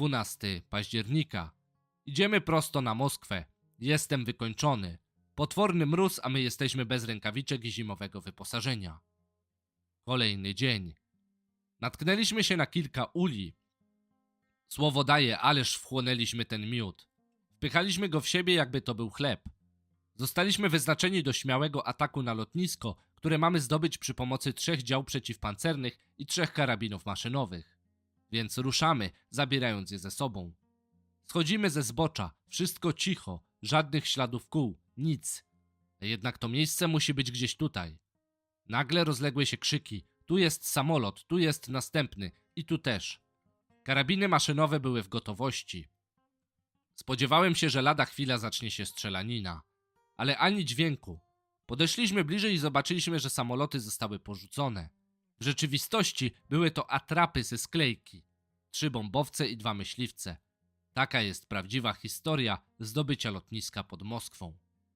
12 października. Idziemy prosto na Moskwę. Jestem wykończony. Potworny mróz, a my jesteśmy bez rękawiczek i zimowego wyposażenia. Kolejny dzień. Natknęliśmy się na kilka uli. Słowo daje, ależ wchłonęliśmy ten miód. Wpychaliśmy go w siebie, jakby to był chleb. Zostaliśmy wyznaczeni do śmiałego ataku na lotnisko, które mamy zdobyć przy pomocy trzech dział przeciwpancernych i trzech karabinów maszynowych. Więc ruszamy, zabierając je ze sobą. Schodzimy ze zbocza, wszystko cicho, żadnych śladów kół, nic. Jednak to miejsce musi być gdzieś tutaj. Nagle rozległy się krzyki: tu jest samolot, tu jest następny i tu też. Karabiny maszynowe były w gotowości. Spodziewałem się, że lada chwila zacznie się strzelanina, ale ani dźwięku. Podeszliśmy bliżej i zobaczyliśmy, że samoloty zostały porzucone. W rzeczywistości były to atrapy ze sklejki. Trzy bombowce i dwa myśliwce. Taka jest prawdziwa historia zdobycia lotniska pod Moskwą.